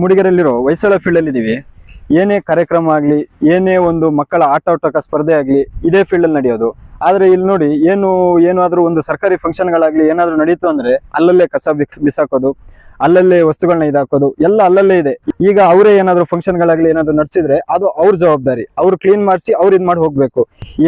ಮೂಡಿಗೆರೆಯಲ್ಲಿರೋ Hoysala field ಅಲ್ಲಿ ಇದೀವಿ ಏನೇ ಕಾರ್ಯಕ್ರಮ ಆಗಲಿ, ಏನೇ ಒಂದು ಮಕ್ಕಳ ಆಟೋಟಕ ಸ್ಪರ್ಧೆ ಆಗಲಿ, ಇದೇ ಫೀಲ್ಡ್ ಅಲ್ಲಿ ನಡೆಯೋದು. ಆದರೆ ಇಲ್ಲಿ ನೋಡಿ, ಏನು, ಏನಾದರೂ ಒಂದು ಸರ್ಕಾರಿ ಫಂಕ್ಷನ್ಗಳಾಗಲಿ ಏನಾದರೂ ನಡೀತು ಅಂದ್ರೆ ಅಲ್ಲಲ್ಲೇ ಕಸ ಬಿಕ್ಸ್, ಬಿಸಾಕೋದು, ಅಲ್ಲಲ್ಲೇ ವಸ್ತುಗಳನ್ನ ಇದಾಕೋದು, ಎಲ್ಲ ಅಲ್ಲಲ್ಲೇ ಇದೆ. ಈಗ ಅವರೇ ಏನಾದ್ರು ಫಂಕ್ಷನ್ಗಳಾಗಲಿ ಏನಾದ್ರು ನಡೆಸಿದ್ರೆ ಅದು ಅವ್ರ ಜವಾಬ್ದಾರಿ. ಅವ್ರು ಕ್ಲೀನ್ ಮಾಡಿಸಿ ಅವ್ರು ಇದ್ ಮಾಡಿ ಹೋಗಬೇಕು.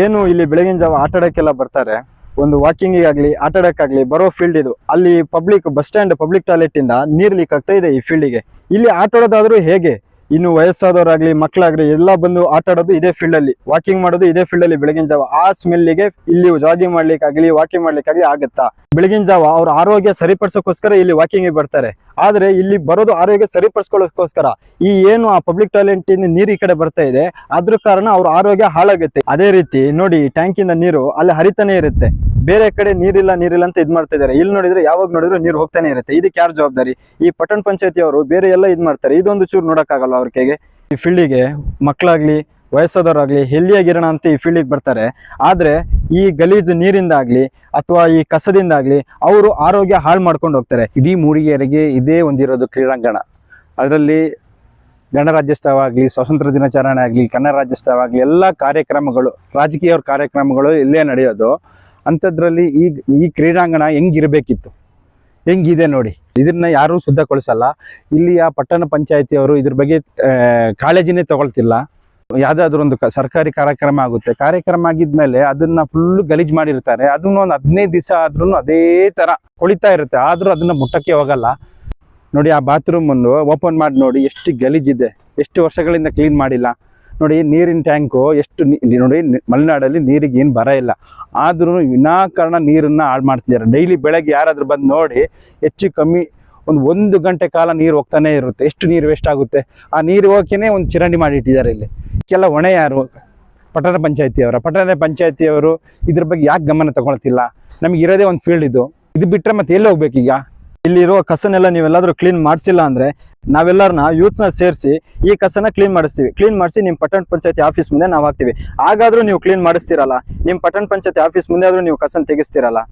ಏನು ಇಲ್ಲಿ ಬೆಳಗಿನ ಜಾವ ಆಟ ಆಡಕ್ಕೆಲ್ಲ ಬರ್ತಾರೆ. ಒಂದು ವಾಕಿಂಗ್ ಆಗ್ಲಿ ಬರೋ ಫೀಲ್ಡ್ ಇದು. ಅಲ್ಲಿ public bus stand public toilet ಇಂದ ನೀರ್ ಲೀಕ್ ಆಗ್ತಾ ಇದೆ ಈ ಫೀಲ್ಡಿಗೆ ಇಲ್ಲಿ ಆಟ ಆಡೋದಾದ್ರೂ ಹೇಗೆ? ಇನ್ನು ವಯಸ್ಸಾದವರಾಗ್ಲಿ ಮಕ್ಕಳಾಗ್ಲಿ ಎಲ್ಲ ಬಂದು ಆಟ ಆಡೋದು ಇದೇ ಫೀಲ್ಡ್ ಅಲ್ಲಿ. ವಾಕಿಂಗ್ ಮಾಡೋದು ಇದೇ ಫೀಲ್ಡ್ ಅಲ್ಲಿ ಬೆಳಗಿನ ಜಾವ. ಆ ಸ್ಮೆಲ್ಲಿಗೆ ಇಲ್ಲಿ ಜಾಗಿಂಗ್ ಮಾಡ್ಲಿಕ್ಕಾಗ್ಲಿ ವಾಕಿಂಗ್ ಮಾಡ್ಲಿಕ್ಕಾಗ್ಲಿ ಆಗುತ್ತಾ? ಬೆಳಗಿನ ಜಾವ ಅವ್ರ ಆರೋಗ್ಯ ಸರಿಪಡಿಸೋಕೋಸ್ಕರ ಇಲ್ಲಿ ವಾಕಿಂಗ್ ಬರ್ತಾರೆ. ಆದ್ರೆ ಇಲ್ಲಿ ಬರೋದು ಆರೋಗ್ಯ ಸರಿಪಡಿಸ್ಕೊಳ್ಳೋಕೋಸ್ಕರ ಈ ಏನು ಆ ಪಬ್ಲಿಕ್ ಟಾಯ್ಲೆಟ್ ಇಂದ ನೀರು ಈ ಕಡೆ ಬರ್ತಾ ಇದೆ, ಅದ್ರ ಕಾರಣ ಅವ್ರ ಆರೋಗ್ಯ ಹಾಳಾಗುತ್ತೆ. ಅದೇ ರೀತಿ ನೋಡಿ ಟ್ಯಾಂಕ್ ಇಂದ ನೀರು ಅಲ್ಲಿ ಹರಿತಾನೆ ಇರುತ್ತೆ. ಬೇರೆ ಕಡೆ ನೀರಿಲ್ಲ ನೀರಿಲ್ಲ ಅಂತ ಇದ್ ಮಾಡ್ತಾ ಇದಾರೆ. ಇಲ್ಲಿ ನೋಡಿದ್ರೆ ಯಾವಾಗ ನೋಡಿದ್ರು ನೀರು ಹೋಗ್ತಾನೆ ಇರುತ್ತೆ. ಇದಕ್ಕೆ ಯಾರು ಜವಾಬ್ದಾರಿ? ಈ ಪಟ್ಟಣ ಪಂಚಾಯತಿ ಅವರು ಬೇರೆ ಎಲ್ಲ ಇದ್ ಮಾಡ್ತಾರೆ. ಇದೊಂದು ಚೂರು ನೋಡಕ್ಕಾಗಲ್ಲ ಅವ್ರ ಕೈಗೆ. ಈ ಫೀಲ್ಡಿಗೆ ಮಕ್ಕಳಾಗ್ಲಿ ವಯಸ್ಸಾದವರಾಗ್ಲಿ ಹೆಲ್ದಿಯಾಗಿರೋಣ ಅಂತ ಈ ಫೀಲ್ಡಿಗೆ ಬರ್ತಾರೆ. ಆದ್ರೆ ಈ ಗಲೀಜು ನೀರಿಂದಾಗ್ಲಿ ಅಥವಾ ಈ ಕಸದಿಂದಾಗ್ಲಿ ಅವರು ಆರೋಗ್ಯ ಹಾಳು ಮಾಡ್ಕೊಂಡು ಹೋಗ್ತಾರೆ. ಇಡೀ ಮೂಡಿಗೆರೆಗೆ ಇದೇ ಒಂದಿರೋದು ಕ್ರೀಡಾಂಗಣ. ಅದರಲ್ಲಿ ಗಣರಾಜ್ಯೋತ್ಸವ ಆಗಲಿ, ಸ್ವಾತಂತ್ರ್ಯ ದಿನಾಚರಣೆ ಆಗಲಿ, ಕನ್ನಡ ರಾಜ್ಯೋತ್ಸವ ಆಗಲಿ, ಎಲ್ಲ ಕಾರ್ಯಕ್ರಮಗಳು, ರಾಜಕೀಯ ಕಾರ್ಯಕ್ರಮಗಳು ಇಲ್ಲೇ ನಡೆಯೋದು. ಅಂಥದ್ರಲ್ಲಿ ಈ ಈ ಕ್ರೀಡಾಂಗಣ ಹೆಂಗಿರಬೇಕಿತ್ತು? ಹೆಂಗಿದೆ ನೋಡಿ. ಇದನ್ನ ಯಾರೂ ಶುದ್ಧಗೊಳಿಸಲ್ಲ. ಇಲ್ಲಿಯ ಪಟ್ಟಣ ಪಂಚಾಯತಿಯವರು ಇದ್ರ ಬಗ್ಗೆ ಕಾಳಜಿನೇ ತಗೊಳ್ತಿಲ್ಲ. ಯಾವುದಾದ್ರೂ ಒಂದು ಸರ್ಕಾರಿ ಕಾರ್ಯಕ್ರಮ ಆಗುತ್ತೆ. ಕಾರ್ಯಕ್ರಮ ಆಗಿದ್ಮೇಲೆ ಅದನ್ನ ಫುಲ್ ಗಲೀಜು ಮಾಡಿರ್ತಾರೆ. ಅದನ್ನ ಒಂದು ಹದಿನೈದು ದಿವಸ ಆದ್ರೂ ಅದೇ ತರ ಕೊಳಿತಾ ಇರುತ್ತೆ. ಆದ್ರೂ ಅದನ್ನ ಮುಟ್ಟಕ್ಕೆ ಹೋಗಲ್ಲ. ನೋಡಿ, ಆ ಬಾತ್ರೂಮ್ ಒಂದು ಓಪನ್ ಮಾಡಿ ನೋಡಿ ಎಷ್ಟು ಗಲೀಜಿದೆ. ಎಷ್ಟು ವರ್ಷಗಳಿಂದ ಕ್ಲೀನ್ ಮಾಡಿಲ್ಲ. ನೋಡಿ, ನೀರಿನ ಟ್ಯಾಂಕು ಎಷ್ಟು ನೋಡಿ, ಮಲೆನಾಡಲ್ಲಿ ನೀರಿಗೆ ಏನು ಬರ ಇಲ್ಲ. ಆದ್ರೂ ವಿನಾಕಾರಣ ನೀರನ್ನ ಹಾಳು ಮಾಡ್ತಿದ್ದಾರೆ. ಡೈಲಿ ಬೆಳಗ್ಗೆ ಯಾರಾದರೂ ಬಂದು ನೋಡಿ ಹೆಚ್ಚು ಕಮ್ಮಿ ಒಂದು ಒಂದು ಗಂಟೆ ಕಾಲ ನೀರು ಹೋಗ್ತಾನೆ ಇರುತ್ತೆ. ಎಷ್ಟು ನೀರು ವೇಸ್ಟ್ ಆಗುತ್ತೆ? ಆ ನೀರು ಹೋಗೇನೆ ಒಂದು ಚಿರಂಡಿ ಮಾಡಿ ಇಟ್ಟಿದ್ದಾರೆ ಇಲ್ಲಿ. ಕೆಲ ಹೊಣೆ ಯಾರು? ಪಟ್ಟಣ ಪಂಚಾಯತಿಯವರ. ಪಟ್ಟಣ ಪಂಚಾಯತಿಯವರು ಇದ್ರ ಬಗ್ಗೆ ಯಾಕೆ ಗಮನ ತಗೊಳ್ತಿಲ್ಲ? ನಮಗೆ ಇರೋದೇ ಒಂದು ಫೀಲ್ಡ್ ಇದು. ಇದು ಬಿಟ್ರೆ ಮತ್ತೆ ಎಲ್ಲಿ ಹೋಗ್ಬೇಕೀಗ ಇಲ್ಲಿರೋ ಕಸನೆಲ್ಲ ನೀವೆಲ್ಲಾದ್ರೂ ಕ್ಲೀನ್ ಮಾಡಿಸಿಲ್ಲ ಅಂದ್ರೆ ನಾವೆಲ್ಲರನ್ನ ಯೂತ್ಸ್ನ ಸೇರಿಸಿ ಈ ಕಸನ ಕ್ಲೀನ್ ಮಾಡಿಸ್ತೀವಿ. ಕ್ಲೀನ್ ಮಾಡಿಸಿ ನಿಮ್ಮ ಪಟ್ಟಣ ಪಂಚಾಯತಿ ಆಫೀಸ್ ಮುಂದೆ ನಾವು ಹಾಕ್ತೀವಿ. ಹಾಗಾದ್ರೂ ನೀವು ಕ್ಲೀನ್ ಮಾಡಿಸ್ತೀರಲ್ಲ ನಿಮ್ಮ ಪಟ್ಟಣ ಪಂಚಾಯತಿ ಆಫೀಸ್ ಮುಂದೆ ಆದ್ರೂ ನೀವು ಕಸನ ತೆಗಿಸ್ತೀರಲ್ಲ?